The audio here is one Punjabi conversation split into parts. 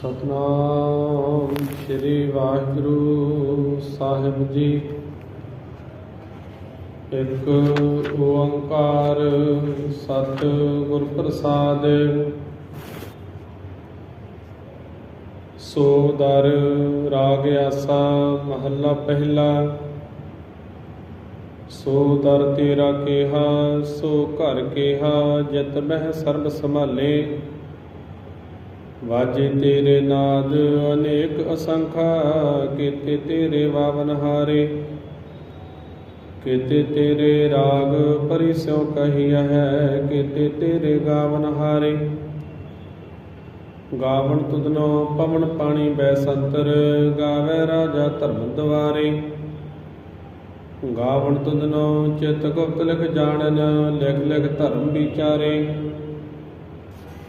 ਸਤਨਾਮ, ਸ੍ਰੀ ਵਾਹਿਗੁਰੂ ਸਾਹਿਬ ਜੀ। ਇੱਕ ਓੰਕਾਰ ਸਤ ਗੁਰ ਪ੍ਰਸਾਦ। ਸੋ ਦਰ ਰਾਗ ਆਸਾ ਮਹੱਲਾ ਪਹਿਲਾ। ਸੋ ਦਰ ਤੇਰਾ ਕੇਹਾ, ਸੋ ਘਰ ਕੇਹਾ, ਜਿਤ ਮਹਿ ਸਰਬ ਸੰਭਾਲੇ। ਵਾਜੇ ਤੇਰੇ ਨਾਦ ਅਨੇਕ ਅਸੰਖਾ, ਕੀਤੇ ਤੇਰੇ ਵਾਵਨ ਹਾਰੇ। ਕੀਤੇ ਤੇਰੇ ਰਾਗ ਪਰਿਸੋ ਕਹੀਆ ਹੈ, ਕੀਤੇ ਤੇਰੇ ਗਾਵਨ ਹਾਰੇ। ਗਾਵਣ ਤੁਧਨੋ ਪਵਨ ਪਾਣੀ ਬੈ ਸੰਤਰ ਗਾਵੇ ਰਾਜਾ ਧਰਮ ਦਵਾਰੇ। ਗਾਵਣ ਤੁਧਨੋ ਚਿਤ ਗੁਪਤ ਲਿਖ ਜਾਣਨ, ਲਿਖ ਲਿਖ ਧਰਮ ਵਿਚਾਰੇ।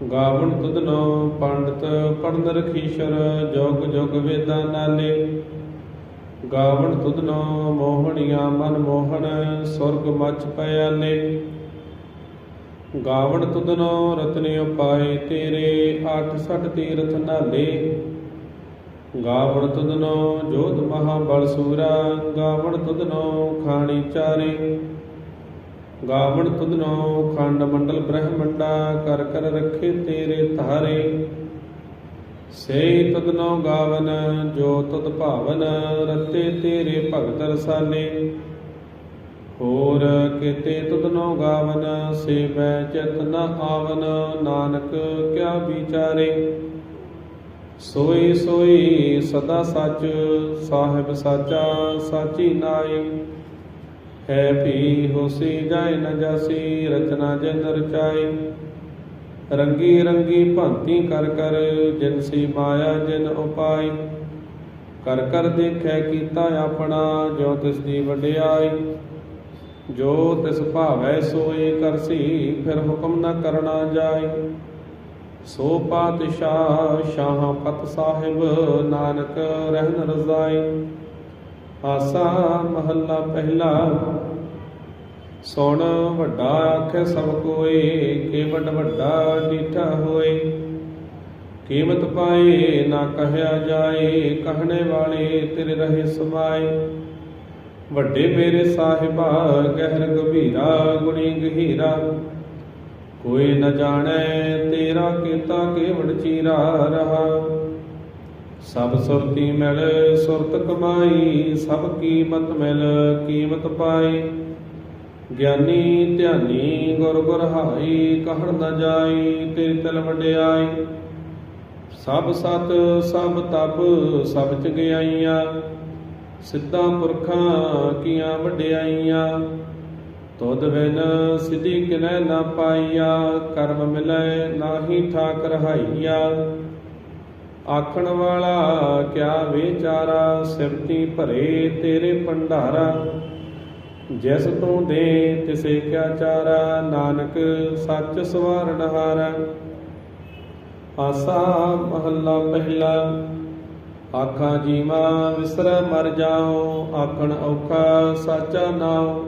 ਗਾਵਣ ਤੁਧਨੋ ਪੰਡਤ ਪੜਨ ਰਖੀਸ਼ਰ, ਜੋਗ ਜੋਗ ਵੇਦਾਂ ਨਾਲੇ। ਗਾਵਣ ਤੁਧਨੋ ਮੋਹਣੀਆਂ ਮਨ ਮੋਹਣ, ਸੁਰਗ ਮਚ ਪਿਆਲੇ ਗਾਵਣ ਤੁਧਨੋ ਰਤਨੇ ਉਪਾਏ ਤੇਰੇ, ਅੱਠ ਸੱਠ ਤੀਰਥ ਨਾਲੇ। ਗਾਵਣ ਤੁਧਨੋ ਜੋਤ ਮਹਾ ਬਲ ਸੂਰਾ, ਗਾਵਣ ਤੁਧਨੋ ਖਾਣੀ ਚਾਰੇ। ਗਾਵਣ ਤੁਧਨੋ, ਖੰਡ ਮੰਡਲ ਬ੍ਰਹਮੰਡਾ ਕਰ ਕਰ ਰੱਖੇ ਤੇਰੇ ਧਾਰੇ। ਸੇ ਤੁਧਨੋ ਗਾਵਨ, ਜੋ ਤੁਧ ਭਾਵਨ, ਰਤੇ ਤੇਰੇ ਭਗਤ ਰਸਾਲੇ ਹੋਰ ਕੀਤੇ ਤੁਧਨੋ ਗਾਵਨ, ਸੇ ਮੈਂ ਚਿਤ ਨ ਆਵਨ, ਨਾਨਕ ਕਿਆ ਵਿਚਾਰੇ। ਸੋਈ ਸੋਈ ਸਦਾ ਸੱਚ, ਸਾਹਿਬ ਸਾਚਾ, ਸਾਚੀ ਨਾਈ ਹੈ ਪੀ ਹੋਸੀ ਜਾਏ ਨ ਜਾਸੀ, ਰਚਨਾ ਜਿਨ ਰਚਾਈ। ਰੰਗੀ ਰੰਗੀ ਭਾਂਤੀ ਕਰ ਕਰ, ਜਿਨ ਸੀ ਮਾਇਆ ਜਿਨ ਉਪਾਈ। ਕਰ ਕਰ ਦੇਖੈ ਕੀਤਾ ਆਪਣਾ, ਜੋ ਤਿਸ ਦੀ ਵਡਿਆਈ। ਜੋ ਤਿਸ ਭਾਵੈ ਸੋਏ ਕਰਸੀ ਫਿਰ ਹੁਕਮ ਨਾ ਕਰਨਾ ਜਾਏ ਸੋ ਪਾਤਸ਼ਾਹ ਸ਼ਾਹ ਪਤ ਸਾਹਿਬ, ਨਾਨਕ ਰਹਿਨ ਰਜ਼ਾਈ। ਆਸਾ ਮਹੱਲਾ ਪਹਿਲਾ ਸੁਣ ਵੱਡਾ ਆਖੇ ਸਭ ਕੋਏ ਕੇ ਵੱਡਾ ਡੀਠਾ ਹੋਏ। ਕੀਮਤ ਪਾਏ, ਨਾ ਕਹਿਆ ਜਾਏ, ਕਹਣੇ ਵਾਲੇ ਤੇਰੇ ਰਹੇ ਸਮਾਏ। ਵੱਡੇ ਮੇਰੇ ਸਾਹਿਬਾ, ਗਹਿਰ ਗਭੀਰਾ, ਗੁਣੀ ਗਹੀਰਾ। ਕੋਈ ਨ ਜਾਣੈ ਤੇਰਾ ਕੀਤਾ ਕੇਵੜ ਚੀਰਾ ਰਹਾ। ਸਭ ਸੁਰਤੀ ਮਿਲ, ਸੁਰਤ ਕਮਾਈ, ਸਭ ਕੀਮਤ ਮਿਲ, ਕੀਮਤ ਪਾਈ ਗਿਆਨੀ ਧਿਆਨੀ ਗੁਰ ਗੁਰ ਹਾਈ ਕਹਿਣ ਨ ਜਾਈ, ਤੇਰੀ ਤਲ ਵਡਿਆਈ। ਸਭ ਸਤ, ਸਭ ਤਪ, ਸਭ ਚੰਗਿਆਈਆਂ ਸਿੱਧਾ ਪੁਰਖਾਂ ਕੀਆਂ ਵਡਿਆਈਆਂ। ਤੁਧ ਬਿਨ ਸਿਧੀ ਕਿਨੈ ਨਾ ਪਾਈਆ, ਕਰਮ ਮਿਲੈ ਨਾਹੀ ਠਾਕ ਰਹਾਈਆ ਆਖਣ ਵਾਲਾ ਕਿਆ ਵਿਚਾਰਾ ਸਿਮਤੀ ਭਰੇ ਤੇਰੇ ਭੰਡਾਰਾ। ਜਿਸ ਤੂੰ ਦੇ ਤਿਸੇ ਕਿਆ ਚਾਰਾ, ਨਾਨਕ ਸੱਚ ਸਵਾਰਨ ਹਾਰਾ। ਆਸਾ ਮਹੱਲਾ ਪਹਿਲਾ, ਆਖਾਂ ਜੀਵਾ ਵਿਸਰੈ ਮਰ ਜਾਓ, ਆਖਣ ਔਖਾ ਸਾਚਾ ਨਾਮ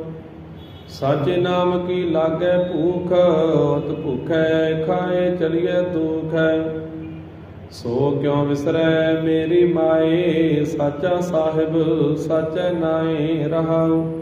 ਸਾਚੇ ਨਾਮ ਕੀ ਲਾਗੈ ਭੂਖ ਅਤ ਭੁਖੈ ਖਾਏ ਚਲੀਏ ਦੁਖ। ਹੈ ਸੋ ਕਿਉ ਵਿਸਰੈ ਮੇਰੀ ਮਾਏ, ਸਾਚਾ ਸਾਹਿਬ, ਸਾਚੈ ਨਾਏ ਰਹਾਉ।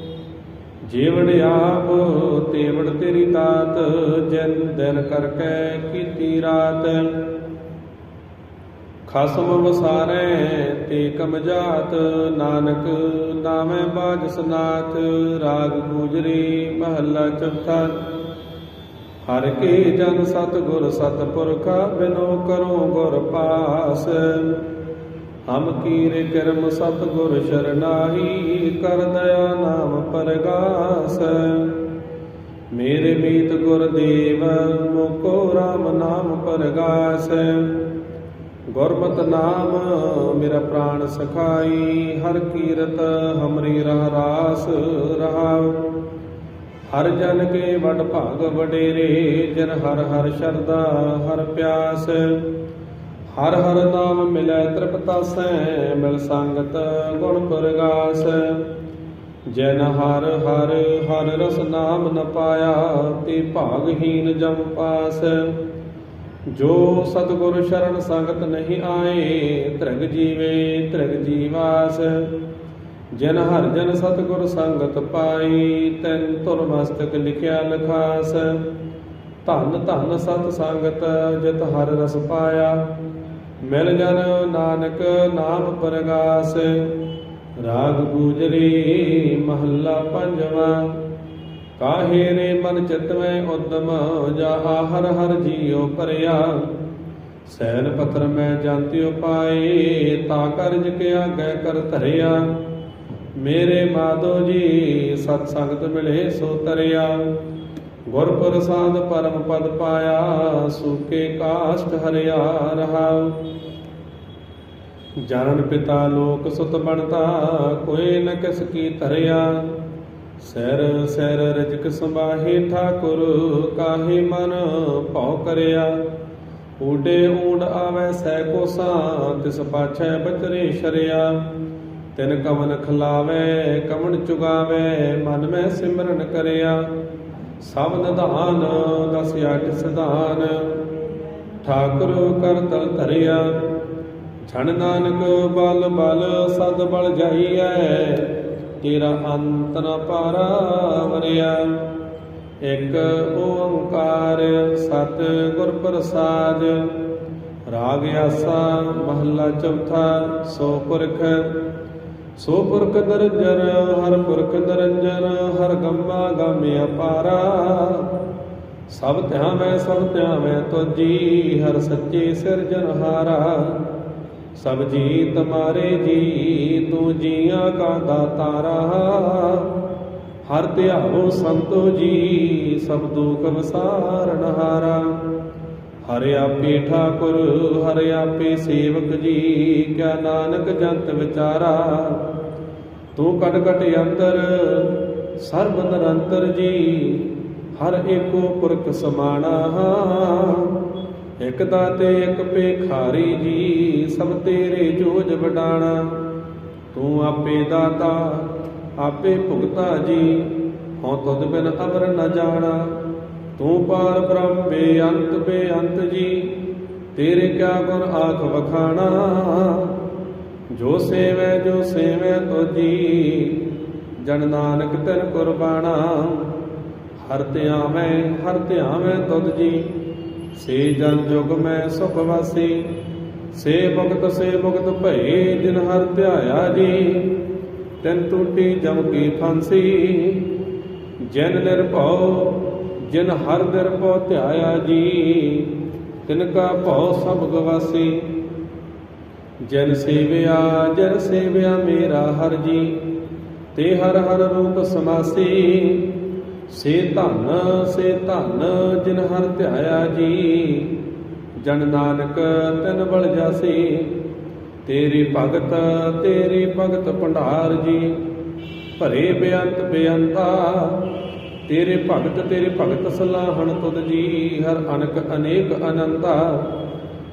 ਜੀਵੜ ਆਪ, ਤੇਵੜ ਤੇਰੀ ਤਾਤ, ਜਨ ਦਿਨ ਕਰਕੇ ਕੀਤੀ ਰਾਤ। ਖਸਮ ਵਸਾਰੈ ਤੇ ਕਮਜਾਤ ਨਾਨਕ ਨਾਮੈ ਬਾਜ ਸਨਾਥ ਰਾਗ ਗੂਜਰੀ ਮਹੱਲਾ ਚੌਥਾ। ਹਰ ਕੇ ਜਨ ਸਤ ਗੁਰ ਸਤ ਪੁਰਖਾ ਬਿਨੋ ਕਰੋ ਗੁਰ ਪਾਸ। ਹਮ ਕੀਰ ਕਰਮ ਸਤ ਗੁਰ ਸ਼ਰਨਾਹੀ ਕਰ ਦਇਆ ਨਾਮ ਪਰਗਾਸ। ਮੇਰੇ ਮੀਤ ਗੁਰ ਦੇਵ, ਮੁਕੋ RAM ਨਾਮ ਪਰਗਾਸ। ਗੁਰਮਤ ਨਾਮ ਮੇਰਾ ਪ੍ਰਾਣ ਸਖਾਈ, ਹਰ ਕੀਰਤ ਹਮਰੀ ਰਹ ਰਾਸ ਰਹਾਉ। ਹਰ ਜਨ ਕੇ ਵਡ ਭਾਗ ਵਡੇਰੇ, ਜਨ ਹਰ ਹਰ ਸ਼ਰਦਾ ਹਰ ਪਿਆਸ। ਹਰ ਹਰ ਨਾਮ ਮਿਲੈ ਤ੍ਰਿਪਤਾਸੈ, ਮਿਲ ਸੰਗਤ ਗੁਣ ਪ੍ਰਗਾਸ। ਜਨ ਹਰ ਹਰ ਹਰ ਰਸ ਨਾਮ ਨ ਪਾਇਆ, ਤੇ ਭਾਗਹੀਨ ਜਮ ਪਾਸ। ਜੋ ਸਤਿਗੁਰ ਸ਼ਰਨ ਸੰਗਤ ਨਹੀਂ ਆਏ, ਤ੍ਰਿਗ ਜੀਵੇ ਤ੍ਰਿਗ ਜੀਵਾਸ। ਜਿਨ ਹਰ ਜਨ ਸਤਿਗੁਰ ਸੰਗਤ ਪਾਈ ਤੈਨ ਤੁਰ ਮਸਤਕ ਲਿਖਿਆ ਲਖਾਸ। ਧੰਨ ਧੰਨ ਸਤ ਸੰਗਤ, ਜਿਤ ਹਰ ਰਸ ਪਾਇਆ। ਮਿਲ ਜਨ ਨਾਨਕ ਨਾਮ ਪ੍ਰਗਾਸ, ਰਾਗ ਗੂਜਰੀ ਮਹੱਲਾ ਪੰਜਵਾਂ। ਕਾਹੇ ਰੇ ਮਨ ਚਿਤ ਉਦਮ ਜਾ ਹਰ ਹਰ ਜੀਉ ਭਰਿਆ ਸੈਨ ਪੱਥਰ ਮੈਂ ਜਾਂਤਿਉ ਪਾਏ, ਤਾ ਕਰਜ ਕੇ ਆਗੈ ਕਰ ਧਰਿਆ। ਮੇਰੇ ਮਾਧੋ ਜੀ, ਸਤ ਸੰਗਤ ਮਿਲੇ ਸੋ ਤਰਿਆ। ਗੁਰ ਪ੍ਰਸਾਦ ਪਰਮ ਪਦ ਪਾਇਆ, ਸੂਕੇ ਕਾਸ਼ਟ ਹਰਿਆ ਰਹਾ। ਜਨਨ ਪਿਤਾ ਲੋਕ ਸੁਤ ਬਣਤਾ, ਕੋਈ ਨ ਕਿਸ ਕੀ ਧਰਿਆ। ਸੈਰ ਸੈਰ ਰਜਕ ਸੰਭਾਹੇ ਠਾਕੁਰ, ਕਾਹੇ ਮਨ ਭਉ ਕਰਿਆ। ਊਡੇ ਊਂਡ ਆਵੇ ਸੈ ਕੋਸਾਂ, ਤਿਸ ਪਾਛੈ ਬਚਰੇ ਸ਼ਰਿਆ। ਤਿਨ ਕਵਨ ਖਲਾਵੇ, ਕਵਨ ਚੁਗਾਵੇ, ਮਨ ਮੈਂ ਸਿਮਰਨ ਕਰਿਆ। ਸਭ ਨਿਧਾਨ ਦਸ ਅੱਠ ਸਿਧਾਨ। ਠਾਕੁਰ ਕਰ ਤਲ ਧਰਿਆ ਛਣ ਨਾਨਕ ਬਲ ਬਲ ਸਦ ਬਲ ਜਾਈਐ, ਤੇਰਾ ਅੰਤ ਨ ਪਾਰਾ ਵਰਿਆ ਇਕ ਓੰਕਾਰ ਸਤ ਗੁਰ ਪ੍ਰਸਾਦ, ਰਾਗ ਆਸਾ ਮਹੱਲਾ ਚੌਥਾ, ਸੋ ਪੁਰਖ ਸੋ ਪੁਰਖ ਨਿਰੰਜਨ, ਹਰ ਪੁਰਖ ਨਿਰੰਜਨ, ਹਰ ਗੰਮਾ ਗਾਮੇ ਪਾਰਾ। ਸਭ ਧਿਆਵੈ ਸਭ ਧਿਆਵੈ ਤੁਜੀ ਹਰ ਸੱਚੇ ਸਿਰਜਨਹਾਰਾ ਸਭ ਜੀ ਤੁਮਾਰੇ ਜੀ, ਤੂੰ ਜੀਆਂ ਕਾ ਦਾਤਾਰਾ ਹਰ ਧਿਆਵੋ ਸੰਤੋ ਜੀ, ਸਭ ਦੁਖ ਵਸਾਰਨਹਾਰਾ ਹਰਿ ਆਪੇ ਠਾਕੁਰ, ਹਰਿ ਆਪੇ ਸੇਵਕ ਜੀ, ਕਿਆ ਨਾਨਕ ਜੰਤ ਵਿਚਾਰਾ। ਤੂੰ ਕਟ ਕਟ ਅੰਤਰ, ਸਰਬ ਨਿਰੰਤਰ ਜੀ, ਹਰ ਏਕੋ ਪੁਰਖ ਸਮਾਣਾ। ਇਕ ਦਾਤੇ, ਇਕ ਭੇਖਾਰੀ ਜੀ, ਸਭ ਤੇਰੇ ਜੋਜ ਵਡਾਣਾ। ਤੂੰ ਆਪੇ ਦਾਤਾ, ਆਪੇ ਭੁਗਤਾ ਜੀ, ਹਉ ਤੁਧ ਬਿਨ ਅਮਰ ਨ ਜਾਣਾ। ਤੂੰ ਪਾਰ ਬ੍ਰਹਮ ਬੇਅੰਤ ਬੇਅੰਤ ਜੀ, ਤੇਰੇ ਕਿਆ ਗੁਣ ਆਖ ਵਖਾਣਾ? ਜੋ ਸੇਵੈ ਜੋ ਸੇਵੈ ਤੁਜੀ, ਜਨ ਨਾਨਕ ਤਨ ਕੁਰਬਾਨਾ ਹਰ ਧਿਆਵੈ ਹਰ ਧਿਆਵੈ ਤੁਧ ਜੀ, ਸੇ ਜਨ ਜੁਗ ਮੈਂ ਸੁਖ ਵਾਸੀ, ਸੇ ਭਗਤ ਸੇ ਭਗਤ ਭਏ, ਜਿਨ ਹਰ ਧਿਆਇਆ ਜੀ, ਤੈਨ ਟੂਟੀ ਜਮ ਕੀ ਫਾਂਸੀ, ਜਿਨ ਨਿਰਭਉ ਜਿਨ ਹਰ ਨਿਰਭਉ ਧਿਆਇਆ ਜੀ, ਤਿਨ ਕਾ ਭਉ ਸਭ ਗਵਾਸੀ। ਜਨ ਸੇਵਿਆ ਜਨ ਸੇਵਿਆ ਮੇਰਾ ਹਰ ਜੀ, ਤੇ ਹਰ ਹਰ ਰੂਪ ਸਮਾਸੀ। ਸੇ ਧਨ ਸੇ ਧਨ ਜਿਨ ਹਰ ਧਿਆਇਆ ਜੀ, ਜਨ ਨਾਨਕ ਤਿਨ ਬਲ ਜਾਸੀ। ਤੇਰੀ ਭਗਤ ਤੇਰੀ ਭਗਤ ਭੰਡਾਰ ਜੀ, ਭਰੇ ਬੇਅੰਤ ਬੇਅੰਤਾ ਤੇਰੇ ਭਗਤ ਤੇਰੇ ਭਗਤ ਸਲਾਹਣ ਤੁਧ ਜੀ। ਹਰ ਅਨਕ ਅਨੇਕ ਅਨੰਤਾ।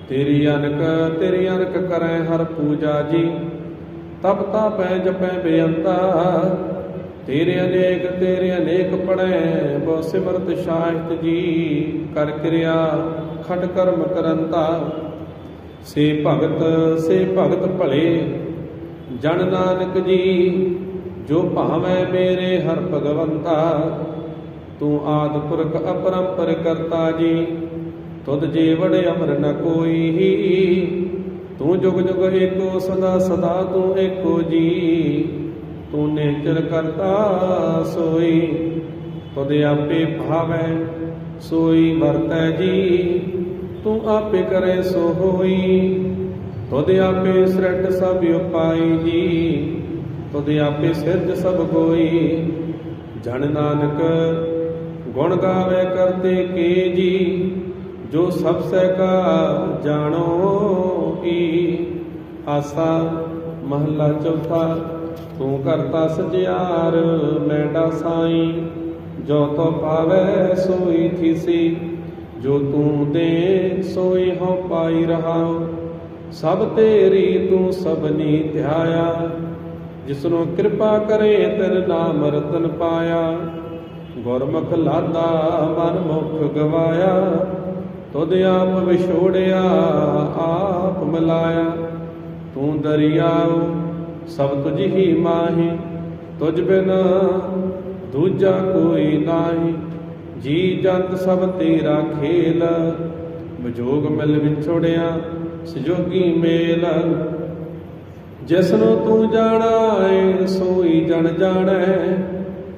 ਤੇਰੀ ਅਨਕ ਤੇਰੀ ਅਨਕ ਕਰੈ ਹਰ ਪੂਜਾ ਜੀ। ਤਪ ਤਾਪੈ ਜਪੈ ਬੇਅੰਤਾ। ਤੇਰੇ ਅਨੇਕ ਤੇਰੇ ਅਨੇਕ ਪੜੈ ਬੋ ਸਿਮਰਤ ਸ਼ਾਹਿਤ ਜੀ। ਕਰ ਕਿਰਿਆ, ਖਟ ਕਰਮ ਕਰੰਤਾ। ਸੇ ਭਗਤ ਸੇ ਭਗਤ ਭਲੇ, ਜਨ ਨਾਨਕ ਜੀ। ਜੋ ਭਾਵੇਂ ਮੇਰੇ ਹਰ ਭਗਵੰਤਾ। ਤੂੰ ਆਦ ਪੁਰਖ ਅਪਰੰਪਰ ਕਰਤਾ ਜੀ। ਤੁਧ ਜੇ ਵੜ ਅਮਰ ਨ ਕੋਈ। ਤੂੰ ਜੁਗ ਜੁਗ ਏਕੋ, ਸਦਾ ਸਦਾ ਤੂੰ ਏਕੋ ਜੀ। ਤੂੰ ਨਿਚਰ ਕਰਤਾ ਸੋਈ। ਤੁਧ ਆਪੇ ਭਾਵੈ, ਸੋਈ ਵਰਤੈ ਜੀ। ਤੂੰ ਆਪੇ ਕਰੇ ਸੋ ਹੋਈ। ਤੁਧ ਆਪੇ ਸ੍ਰਿਟ ਸਭ ਉਪਾਈ ਜੀ। ਤੁਧ ਆਪੇ ਸਿਰਜ ਸਭ ਕੋਈ ਜਨ ਨਾਨਕ ਗੁਣ ਗਾਵੇ ਕਰਤੇ ਕੇ ਜੀ, ਜੋ ਸਭ ਸਹਿ ਕਾ ਜਾਣੋ ਕੀ। ਆਸਾ ਮਹੱਲਾ ਚੌਥਾ, ਤੂੰ ਕਰਤਾ ਸਜਿਆਰ ਮੈਂਡਾ ਸਾਈ। ਜੋ ਤੋ ਪਾਵੇ ਸੋਈ ਥੀਸੀ, ਜੋ ਤੂੰ ਦੇ ਸੋਈ ਹੋ ਪਾਈ ਰਹਾਉ। ਸਭ ਤੇਰੀ ਤੂੰ ਸਭਨੀ ਧਿਆਇਆ, ਜਿਸਨੂੰ ਕਿਰਪਾ ਕਰੇ ਤੇਰੇ ਨਾਮ ਰਤਨ ਪਾਇਆ। ਗੁਰਮੁਖ ਲਾਦਾ ਮਨ ਮੁਖ ਗਵਾਇਆ, ਤੁਧ ਆਪ ਵਿਛੋੜਿਆ, ਆਪ ਮਿਲਾਇਆ। ਤੂੰ ਦਰਿਆਉ, ਸਭ ਤੁਝ ਹੀ ਮਾਹੀ, ਤੁਝ ਬਿਨ ਦੂਜਾ ਕੋਈ ਨਾਹੀ। ਜੀ ਜੰਤ ਸਭ ਤੇਰਾ ਖੇਲ, ਵਿਜੋਗ ਮਿਲ ਵਿਛੋੜਿਆ, ਸਜੋਗੀ ਮੇਲ। ਜਿਸਨੂੰ ਤੂੰ ਜਾਣਾ ਏ ਸੋਈ ਜਣ ਜਾਣੈ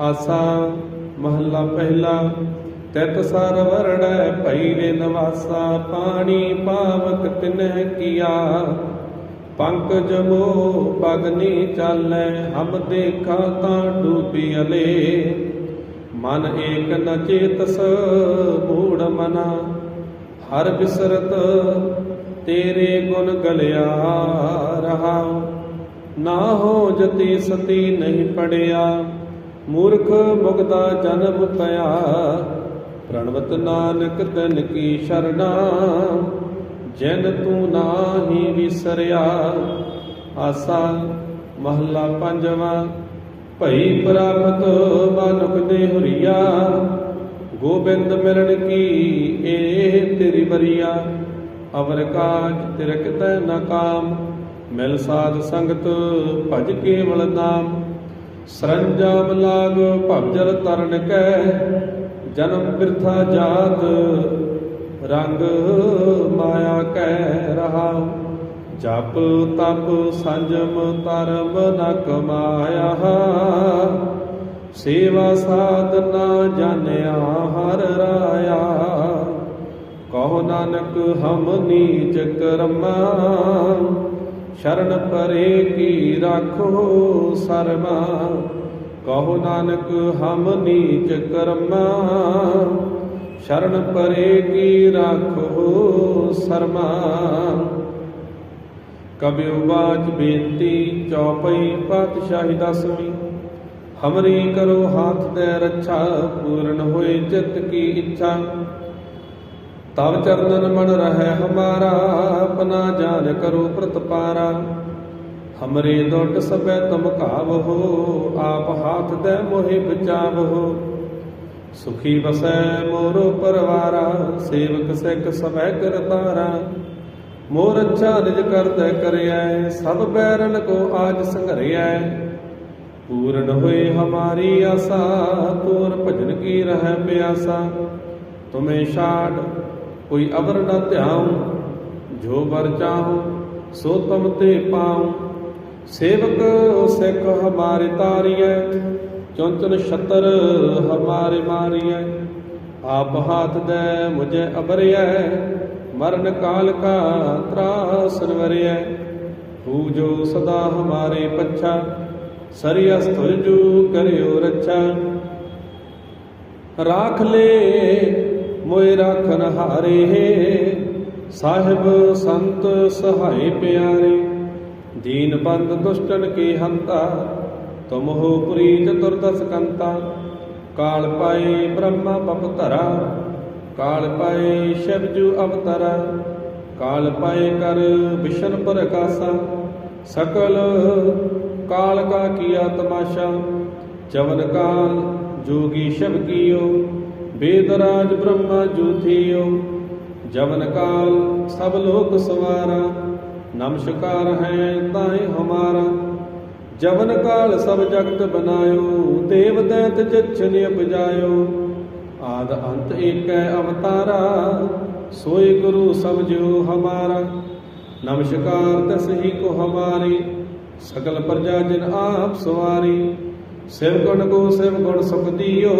ਆਸਾ ਮਹੱਲਾ ਪਹਿਲਾ, ਤਿਤ ਸਰ ਵਰੜੈ ਭਈ ਰੇ ਨਵਾਸਾ, ਪਾਣੀ ਪਾਵਕ ਤਿਨਹਿ ਕੀਆ। ਪੰਕਜ ਮੋ ਪਗਨੀ ਚਾਲੈ, ਹਮ ਦੇਖਾ ਤਾਂ ਡੂਬੀ ਅਲੇ। ਮਨ ਏਕ ਨ ਚੇਤਸ, ਮੂੜ ਮਨਾ। ਹਰ ਬਿਸਰਤ ਤੇਰੇ ਗੁਣ ਗਲਿਆ ਰਹਾ। ਨਾ ਹੋ ਜਤੀ ਸਤੀ ਨਹੀਂ ਪੜਿਆ। ਮੂਰਖ ਮੁਗਦਾ ਜਨਮ ਪਿਆ। ਪ੍ਰਣਵਤ ਨਾਨਕ ਤਨ ਕੀ ਸ਼ਰਣਾ, ਜਿਨ ਤੂੰ ਨਾਹੀ ਵਿਸਰਿਆ। ਆਸਾ ਮਹੱਲਾ ਪੰਜਵਾਂ, ਭਈ ਪ੍ਰਾਪਤ ਮਨੁਖ ਦੇ ਹੁਰੀਆ। ਗੋਬਿੰਦ ਮਿਲਣ ਕੀ ਏ ਤੇਰੀ ਬਰੀਆ ਅਵਰ ਕਾਜ ਤਿਰਕ ਤੈ ਕਾਮ, ਮਿਲ ਸਾਧ ਸੰਗਤ ਭਜ ਕੇਵਲ ਨਾਮ। ਸਰੰਜਾਮ ਲਾਗ ਭਵਜਲ ਤਰਨ ਕੈ, ਜਨਮ ਬਿਰਥਾ ਜਾਤ, ਰੰਗ ਮਾਇਆ ਕਹਿ ਰਹਾ। ਜਪ ਤਪ ਸੰਜਮ ਧਰਮ ਨ ਕਮਾਇਆ। ਸੇਵਾ ਸਾਧਨਾ ਜਾਣਿਆ ਹਰ ਰਾਇਆ। ਕਹੋ ਨਾਨਕ ਹਮ ਨੀਚ ਕਰਮਾ ਸ਼ਰਨ ਪਰੇ ਕੀ ਰਾਖੋ ਸਰਮਾ? ਕਹੋ ਨਾਨਕ, ਹਮ ਨੀਚ ਕਰਮਾ। ਸ਼ਰਨ ਪਰੇ ਕੀ ਰਾਖੋ ਸਰਮਾ? ਕਬਿਉ ਬਾਚ ਬੇਨਤੀ, ਚੌਪਈ ਪਾਤਸ਼ਾਹੀ ਦਸਵੀਂ। ਹਮਰੀ ਕਰੋ ਹਾਥ ਦੇ ਰੱਛਾ, ਪੂਰਨ ਹੋਏ ਚਿਤ ਕੀ ਇੱਛਾ। ਤਵ ਚਰਨਨ ਮਨ ਰਹਿ ਹਮਾਰਾ ਆਪਣਾ ਜਾਨ ਕਰੋ ਪ੍ਰਤਪਾਰਾ। ਹਮਰੇ ਦੁੱਟ ਸਭੈ ਤੁਮ ਕਾਵਹੋ ਆਪ ਹਾਥ ਦੇ ਮੋਹਿ ਬਚਾਵਹੋ। ਸੁਖੀ ਵਸੈ ਮੋਰੋ ਪਰਵਾਰਾ, ਸੇਵਕ ਸਿੱਖ ਸਭੈ ਕਰਤਾਰਾ ਮੋਰ ਅੱਛਾ ਨਿਜ ਕਰਤੈ ਕਰਿਐ, ਸਭ ਬੈਰਨ ਕੋ ਆਜ ਸੰਘਰਿਐ। ਪੂਰਨ ਹੋਏ ਹਮਾਰੀ ਆਸਾ, ਪੂਰ ਭਜਨ ਕੀ ਰਹਿ ਪਿਆਸਾ। ਤੁਮੇ ਛਾੜ, ਕੋਈ ਅਵਰ ਨ ਧਿਆਉ। ਜੋ ਵਰ ਚਾਹੂ, ਸੋ ਤੁਮ ਤੇ ਪਾਉ ਸੇਵਕ ਸਿੱਖ ਹਮਾਰੇ ਤਾਰੀਐ ਚੌਂਚਨ ਛਤਰ ਹਮਾਰੇ ਮਾਰੀਐ। ਆਪ ਹਾਥ ਦੇ ਮੁਝੇ ਅਬਰਿਐ, ਮਰਨ ਕਾਲ ਕਾ ਤਰਾਸ ਨਵਰਿਐ। ਤੂ ਜੋ ਸਦਾ ਹਮਾਰੇ ਪੱਛਾ, ਸਰੀਅਸ ਤੁਜੂ ਕਰਿਓ ਰੱਛਾ। ਰਾਖ ਲੈ ਮੋਇ ਰਾਖਨ ਹਾਰੇ ਸਾਹਿਬ ਸੰਤ ਸਹਾਈ ਪਿਆਰੇ, ਦੀਨ ਬੰਦ ਦੁਸ਼ਟਨ ਕੀ ਹੰਤਾ ਤੁਮ ਹੋ ਪ੍ਰੀਤ ਦੁਰਦਸ ਕੰਤਾ। ਕਾਲ ਪਾਏ ਬ੍ਰਹਮਾ ਪਪ ਧਰਾ, ਕਾਲ ਪਾਏ ਜੂ ਅਵਤਰਾ। ਕਾਲ ਪਾਏ ਕਰ ਵਿਸ਼ਨ ਪਰ ਕਾਸਾ ਸਕਲ ਕਾਲ ਕਾ ਕੀਆ ਤਮਾਸ਼ਾ। ਚਵਨ ਕਾਲ ਜੋਗੀ ਸ਼ਬ ਕੀਓ ਬੇਦਰਾਜ ਬ੍ਰਹਮਾ ਜੂਥੀਓ ਜਵਨ ਕਾਲ ਸਭ ਲੋਕ ਸਵਾਰਾ, ਨਮਸਕਾਰ ਹੈ ਤਾਏ ਹਮਾਰਾ। ਜਵਨ ਕਾਲ ਸਭ ਜਗਤ ਬਨਾਇਓ, ਦੇਵ ਦੈਤ ਜਛਨ ਉਪਜਾਇਓ ਆਦ ਅੰਤ ਏਕੈ ਅਵਤਾਰਾ ਸੋਈ ਗੁਰੂ ਸਮਝਿਓ ਹਮਾਰਾ। ਨਮਸਕਾਰ ਤਸਹੀ ਕੋ ਹਮਾਰੀ ਸਕਲ ਪ੍ਰਜਾ ਜਨ ਆਪ ਸਵਾਰੀ। ਸਿਵ ਗੁਣ ਕੋ ਸਿਵ ਗੁਣ ਸੁਖ ਦਿਓ,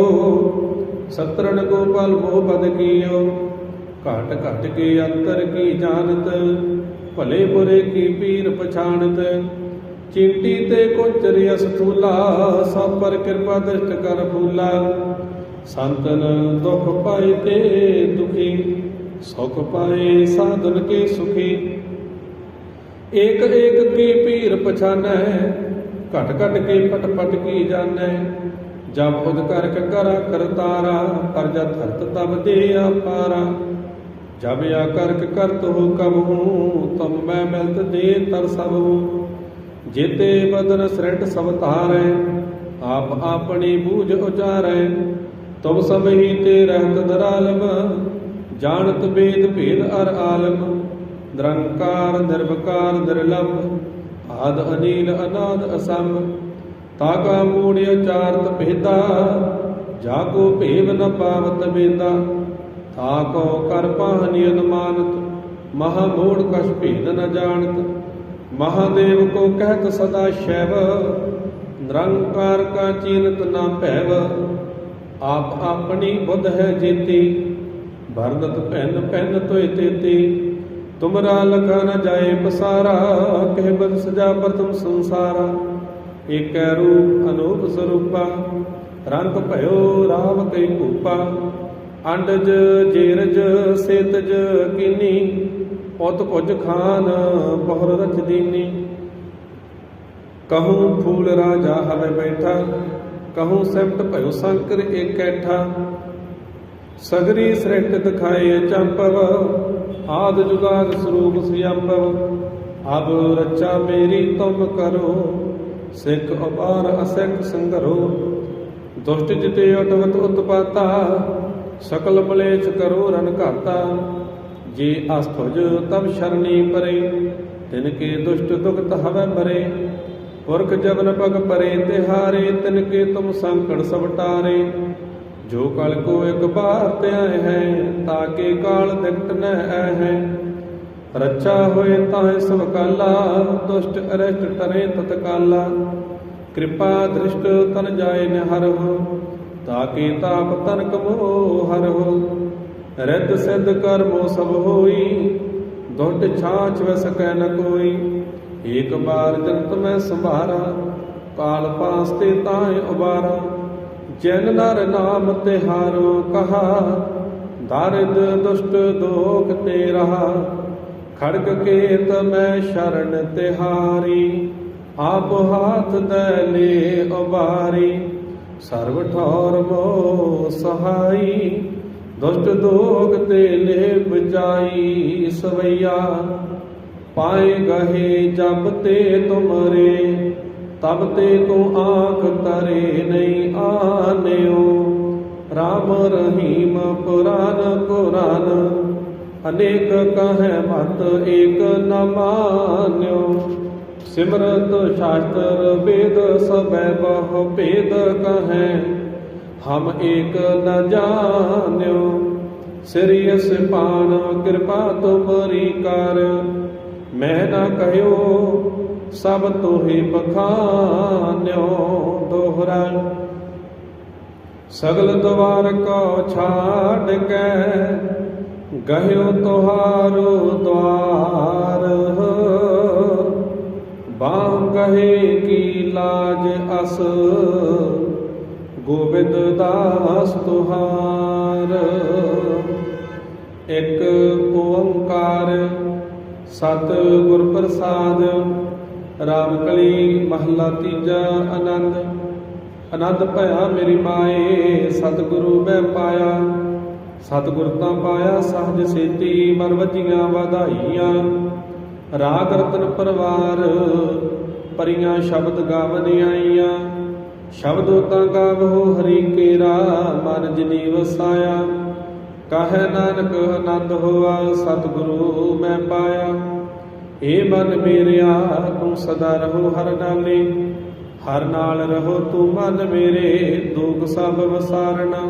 ਸਤਰਣ ਕੋ ਪਲ ਮੋਹ ਪਦ ਕੀਓ। ਘਟ ਘਟ ਕੇ ਅੰਤਰ ਕੀ ਜਾਣਤ, ਭਲੇ ਬੁਰੇ ਕੀ ਪੀਰ ਪਛਾਣਤ। ਚਿੰਟੀ ਤੇ ਕੋਚਰੀ ਅਸਥੂਲਾ, ਸਭ ਪਰ ਕਿਰਪਾ ਦ੍ਰਿਸ਼ਟ ਕਰ ਫੂਲਾ। ਸੰਤਨ ਦੁਖ ਪਾਏ ਤੇ ਦੁਖੀ, ਸੁਖ ਪਾਏ ਸਾਧਨ ਕੇ ਸੁਖੀ। ਏਕ ਏਕ ਕੀ ਪੀਰ ਪਛਾਨੈ, ਘਟ ਘਟ ਕੇ ਪਟ ਪਟ ਕੀ ਜਾਣੈ। ਜਬ ਉਦ ਕਰਕ ਕਰ ਕਰਤਾਰਾ ਪਰਜਾ ਧਰਤ ਤਬ ਦੇ ਆਪਾਰਾ। ਜਬ ਆ ਕਰਕ ਕਰਤ ਹੋ ਕਬ ਹੂੰ ਤਮ ਮੈਂ ਮਿਲਤ ਦੇ ਤਰ ਸਭ ਹੂੰ। ਜੇਤੇ ਬਦਨ ਸ੍ਰਿਟ ਸਭ ਧਾਰੈ, ਆਪ ਆਪਣੀ ਬੂਝ ਉਚਾਰੈ। ਤੁਮ ਸਭ ਹੀ ਤੇ ਰਹਿਤ ਦਰਾਲਮ, ਜਾਣਤ ਬੇਦ ਭੇਦ ਅਰ ਆਲਮ। ਨਿਰੰਕਾਰ, ਨਿਰਵਕਾਰ, ਨਿਰਲੰਭ, ਆਦ ਅਨੀਲ, ਅਨਾਦ ਅਸੰਭ। ਤਾਕਾ ਮੂੜ ਅਚਾਰਤ ਭੇਦਾ, ਜਾ ਕੋ ਭੇਵ ਨ ਪਾਵਤ ਬੇਦਾ ਤਾਕੋ ਕਰ ਪਾਹਨੀ ਅਨਮਾਨਤ ਮਹਾ ਮੂੜ ਕਛ ਭੇਦ ਨ ਜਾਣਤ। ਮਹਾਦੇਵ ਕੋ ਕਹਿਤ ਸਦਾ ਸ਼ੈਵ, ਨਿਰੰਕਾਰ ਕਾ ਚੀਨਤ ਨਾ ਭੈਵ। ਆਪ ਆਪਣੀ ਬੁੱਧ ਹੈ ਜੀਤੀ ਭਰਦਤ ਭੈਨ ਭੈਨ ਤੋਇ ਤੇਤੀ। ਤੁਮਰਾ ਲਖਾ ਨ ਜਾਏ ਪਸਾਰਾ, ਕਹਿ ਬਦ ਸਜਾ ਪ੍ਰਥਮ ਸੰਸਾਰਾ। ਏਕੈ ਰੂਪ ਅਨੂਪ ਸਰੂਪਾ, ਰੰਗ ਭਇਓ ਰਾਵ ਕਈ ਭੂਪਾ ਅੰਡਜ ਜੇਰਜ ਸੇਤਜ ਕੀਨੀ ਪੁੱਤ ਭੁਜ ਖਾਨ ਬਹੁਰ ਰਚ ਦੀਨੀ। ਕਹੂੰ ਫੂਲ ਰਾਜਾ ਹਵੇ ਬੈਠਾ, ਕਹੂੰ ਸਿਮਟ ਭਇਓ ਸੰਕਰ ਏਕੈਠਾ ਸਗਰੀ ਸ੍ਰਿਸ਼ਟ ਦਿਖਾਏ ਚੰਪਵ, ਆਦ ਜੁਗਾਦ ਸਰੂਪ ਸਿਆਪਵ। ਅਬ ਰਚਾ ਮੇਰੀ ਤੁਮ ਕਰੋ, ਸਿੱਖ ਅਪਾਰ ਅਸਿੱਖ ਸੰਗਰੋ। ਦੁਸ਼ਟ ਜਿਤੇ ਅਟਵਤ ਉਤਪਾਤਾ ਸਕਲ ਮਲੇਛ ਕਰੋ ਰਨ ਘਾਤਾ। ਜੇ ਅਸਥੁਜ ਤਬ ਸ਼ਰਨੀ ਪਰੇ, ਤਿਨ ਕੇ ਦੁਸ਼ਟ ਦੁਖਤ ਹਵੈ ਮਰੇ ਪੁਰਖ ਜਬਨ ਪਗ ਪਰੇ ਤਿਹਾਰੇ ਤਿਨ ਕੇ ਤੁਮ ਸੰਕਟ ਸਭ ਟਾਰੇ। ਜੋ ਕਲ ਕੋ ਇੱਕ ਬਾਰ ਧਿਆਏ ਹੈ ਤਾਕੇ ਕਾਲ ਦਿਕਟ ਨ ਐ ਹੈ। ਰੱਛਾ ਹੋਏ ਤਾਂ ਸਭ ਕਾਲਾ, ਦੁਸ਼ਟ ਅਰਸ਼ਟ ਤਰੇ ਤਤਕਾਲਾ। ਕਿਰਪਾ ਦ੍ਰਿਸ਼ਟ ਤਨ ਜਾਏ ਨਿਹਰਹੁ ਤਾਕੇ ਤਾਪ ਤਨ ਕਮੋ ਹਰਹੁ ਰਿੱਧ ਸਿੱਧ ਕਰਮੋ ਸਭ ਹੋਈ, ਦੁੱਟ ਛਾਛ ਵ ਸਕੈ ਨ ਕੋਈ। ਏਕ ਬਾਰ ਜਨਤ ਮੈਂ ਸੰਭਾਰਾ, ਕਾਲ ਪਾਸ ਤੇ ਤਾਏ ਉਬਾਰਾ, ਜਨ ਨਰ ਨਾਮ ਤਿਹਾਰੋ ਕਹਾ, ਦਰਦ ਦੁਸ਼ਟ ਦੋਖ ਤੇ ਰਹਾ। ਖੜਗ ਕੇਤ ਮੈਂ ਸ਼ਰਨ ਤਿਹਾਰੀ, ਆਪ ਹਾਥ ਦੇ ਲੇ ਉਬਾਰੀ। ਸਰਬ ਠੌਰ ਮੋ ਸਹਾਈ, ਦੁਸ਼ਟ ਦੋਗ ਤੇ ਲੈ ਬਚਾਈ ਸਵਈਆ। ਪਾਏ ਗਹੇ ਜਬ ਤੇ ਤੁਮਰੇ ਤਬ ਤੇ ਤੂੰ ਆਖ ਤਰੇ ਨਹੀਂ ਆਨਿਓ। ਰਾਮ ਰਹੀਮ ਪੁਰਾਨ ਕੁਰਾਨ ਅਨੇਕ ਕਹੈ ਮਤ ਏਕ ਨ ਸਿਮਰਤ ਸ਼ਾਸਤਰ ਵੇਦ ਸਬੈ ਬਹੁ ਭੇਦ ਕਹੈ, ਹਮ ਏਕ ਨ ਜਾਣਿਓ। ਸਿਰਿਯਸ ਪਾਣ ਕਿਰਪਾ ਤੁਮਰੀ ਕਰ, ਮੈਂ ਨਾ ਕਹਿਓ, ਸਭ ਤੋਹੀ ਬਖਾਨਿਓ ਦੋਹਰਾ। ਸਗਲ ਦਵਾਰ ਕੋ ਛਾੜ ਕੇ, ਗਹਿਓ ਤੁਹਾਰੋ ਦਵਾਰ ਬਾਹ ਕਹੇ ਕੀ ਲਾਜ ਅਸ, ਗੋਬਿੰਦ ਦਾਸ ਤੁਹਾਰ। ਇੱਕ ਓੰਕਾਰ ਸਤ ਗੁਰ ਪ੍ਰਸਾਦ, ਰਾਮ ਕਲੀ ਮਹਲਾ ਤੀਜਾ ਆਨੰਦ। ਆਨੰਦ ਭਇਆ ਮੇਰੀ ਮਾਏ, ਸਤਿਗੁਰੂ ਮੈਂ ਪਾਇਆ। ਸਤਿਗੁਰ ਤਾਂ ਪਾਇਆ, ਸਹਜ ਸੇਤੀ ਮਨ ਵਜੀਆਂ ਵਧਾਈਆਂ। ਰਾਗ ਰਤਨ ਪਰਵਾਰ, ਪਰੀਆਂ ਸ਼ਬਦ ਗਾਵਨ ਆਈਆਂ, ਸ਼ਬਦੋ ਤਾਂ ਗਾਵੋ ਹਰੀ ਕੇਰਾ, ਮਨ ਜਿਨੀ ਵਸਾਇਆ ਕਹੈ ਨਾਨਕ ਆਨੰਦ ਹੋਆ, ਸਤਿਗੁਰੂ ਮੈਂ ਪਾਇਆ। ਏ ਮਨ ਮੇਰਿਆ, ਤੂੰ ਸਦਾ ਰਹੋ ਹਰ ਨਾਲੇ ਹਰ ਨਾਲ ਰਹੋ ਤੂੰ ਮਨ ਮੇਰੇ, ਦੁਖ ਸਭ ਵਸਾਰਣਾ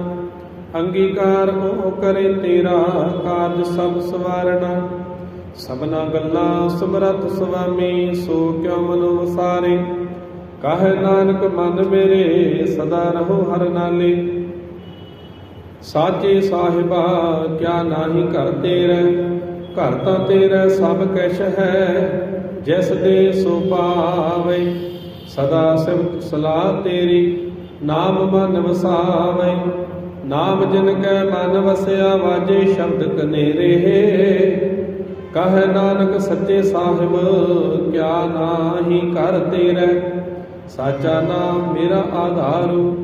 ਅੰਗੀਕਾਰ ਉਹ ਕਰੇ ਤੇਰਾ, ਕਾਰਜ ਸਭ ਸਵਾਰਣਾ ਸਭਨਾ ਗੱਲਾਂ ਸੁਮਰਤ ਸੁਆਮੀ, ਸੋ ਕਿਉ ਮਨੁ ਵਸਾਰੇ ਕਹੈ ਨਾਨਕ ਮਨ ਮੇਰੇ ਸਦਾ ਰਹੋ ਹਰ ਨਾਲੇ? ਸਾਚੇ ਸਾਹਿਬਾ, ਕਿਆ ਨਾਹੀ ਘਰ ਤੇਰੇ? ਘਰ ਤਾਂ ਤੇਰਾ ਸਭ ਕਛ ਹੈ, ਜਿਸ ਦੇ ਸੋ ਪਾਵੇ। ਸਦਾ ਸਿਮਤ ਸਲਾਹ ਤੇਰੀ, ਨਾਮ ਮਨ ਵਸਾਵੇ। ਨਾਮ ਜਿਨ ਕੈ ਮਨ ਵਸਿਆ, ਵਾਜੇ ਸ਼ਬਦ ਕਨੇਰੇ ਕਹੈ ਨਾਨਕ ਸੱਚੇ ਸਾਹਿਬ, ਕਿਆ ਨਾਹੀ ਕਰ ਤੇਰੇ? ਸਾਚਾ ਨਾਮ ਮੇਰਾ ਆਧਾਰੂ,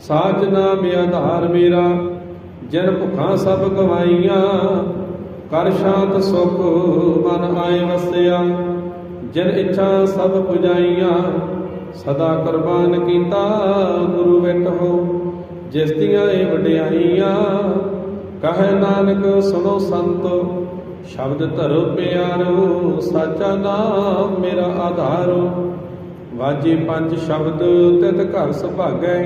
ਸਾਚ ਨਾਮ ਆਧਾਰ ਮੇਰਾ। ਜਨ ਭੁਖਾਂ ਸਭ ਗਵਾਈਆਂ, ਕਰ ਸ਼ਾਂਤ ਸੁਖ ਮਨ ਆਏ ਵਸਿਆ। ਜਨ ਇੱਛਾ ਸਭ ਪੁਜਾਈਆਂ, ਸਦਾ ਕੁਰਬਾਨ ਕੀਤਾ ਗੁਰੂ ਵਿਟ ਹੋ। ਜਿਸ ਦੀਆਂ ਇਹ ਵਡਿਆਈਆਂ, ਕਹੈ ਨਾਨਕ ਸੁਣੋ ਸੰਤੋ ਸ਼ਬਦ ਧਰੋ ਪਿਆਰੋ, ਸਾਚਾ ਨਾਮ ਮੇਰਾ ਆਧਾਰੋ। ਵਾਜੇ ਪੰਜ ਸ਼ਬਦ, ਤਿਤ ਘਰ ਸੁਭਾਗੈ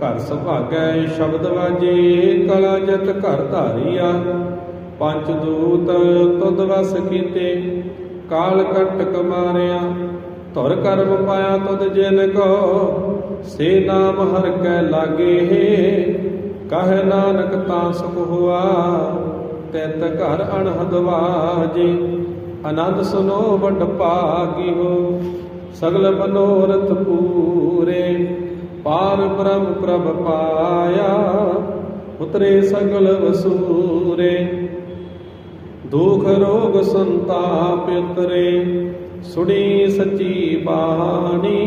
ਘਰ ਸੁਭਾਗੈ ਸ਼ਬਦ ਵਾਜੇ, ਕਲਾ ਜਤ ਘਰ ਧਾਰੀਆ। ਪੰਜ ਦੂਤ ਤੁਧ ਵਸ ਕੀਤੇ, ਕਾਲ ਕੰਟਕ ਮਾਰਿਆ ਧੁਰ ਕਰਮ ਪਾਇਆ ਤੁਧ ਜਿਨ ਕੋ, ਸੇ ਨਾਮ ਹਰ ਕੈ ਲਾਗੇ। ਕਹੈ ਨਾਨਕ ਤਾਂ ਸੁਖ ਹੁਆ ਤੈਤ ਘਰ ਅਣਹਦ ਵਾਜੇ ਆਨੰਦ ਸੁਨੋ ਵਡ ਭਾਗੀ ਸਗਲ ਮਨੋਰਥ ਪੂਰੇ, ਪਾਰ ਬ੍ਰਹਮ ਪ੍ਰਭ ਪਾਇਆ, ਉਤਰੇ ਸਗਲ ਵਸੂਰੇ। ਦੁਖ ਰੋਗ ਸੰਤਾਪ ਉਤਰੇ, ਸੁਣੀ ਸਚੀ ਬਾਣੀ,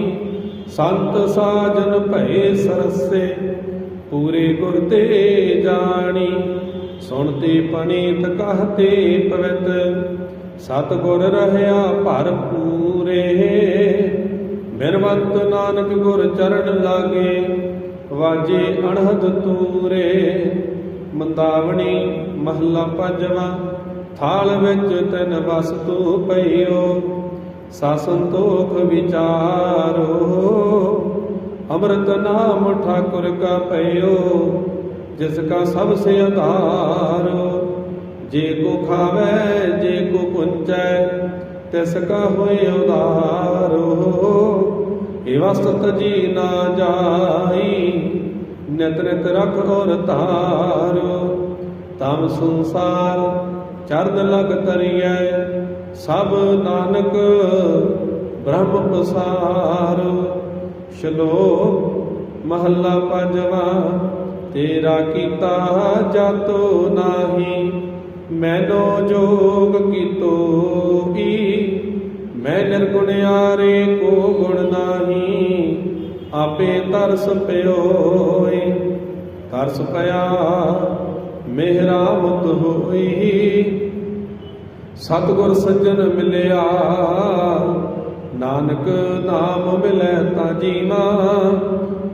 ਸੰਤ ਸਾਜਨ ਭਏ ਸਰਸੇ, ਪੂਰੇ ਗੁਰ ਤੇ ਜਾਣੀ। ਸੁਣਤੇ ਪਣੀਤ ਕਹਤੇ ਪਵਿੱਤ ਸਤ ਗੁਰ ਰਹਿਆ ਭਰਪੂਰੇ। ਬਿਰਵੰਤ ਨਾਨਕ ਗੁਰ ਚਰਨ ਲਾਗੇ, ਵਾਜੇ ਅਣਹਦ ਤੂਰੇ। ਮੰਦਾਵਣੀ ਮਹੱਲਾ ਪੰਜਵਾਂ, ਥਾਲ ਵਿੱਚ ਤਨ ਵਸਤੂ ਪਈਓ ਸਾ ਸੰਤੋਖ ਵਿਚਾਰੋ। ਅੰਮ੍ਰਿਤ ਨਾਮ ਠਾਕੁਰ ਕਾ ਪਈਓ ਜਿਸ ਕਾ ਸਭ ਸੇ ਆਧਾਰ, ਜੇ ਕੋ ਖਾਵੇ, ਜੇ ਕੋ ਪੁੰਚੈ ਤਿਸ ਕਾ ਹੋਏ ਉਧਾਰੋ ਏ ਵਸਤ ਜੀ ਨਾ ਜਾਈ ਨਿਤ ਨਿਤ ਰਖ ਔਰ ਧਾਰੋ। ਤਮ ਸੰਸਾਰ ਚਰਨ ਲਗ ਤਰੀਐ, ਸਭ ਨਾਨਕ ਬ੍ਰਹਮ ਪਸਾਰ। ਸ਼ਲੋਕ ਮਹੱਲਾ ਪੰਜਵਾ। ਤੇਰਾ ਕੀਤਾ ਜਾਤੋ ਨਾਹੀ, ਮੈਨੋ ਜੋਗ ਕੀਤੋ ਈ ਮੈਂ ਨਿਰਗੁਣਿਆਰੇ ਕੋ ਗੁਣ ਨਾਹੀ, ਆਪੇ ਤਰਸ ਪਿਓਏ। ਤਰਸ ਪਿਆ ਮਿਹਰਾਮਤ ਹੋਈ। ਸਤਿਗੁਰ ਸੱਜਣ ਮਿਲਿਆ, ਨਾਨਕ ਨਾਮ ਮਿਲੈ ਤਾਂ ਜੀਵਾ।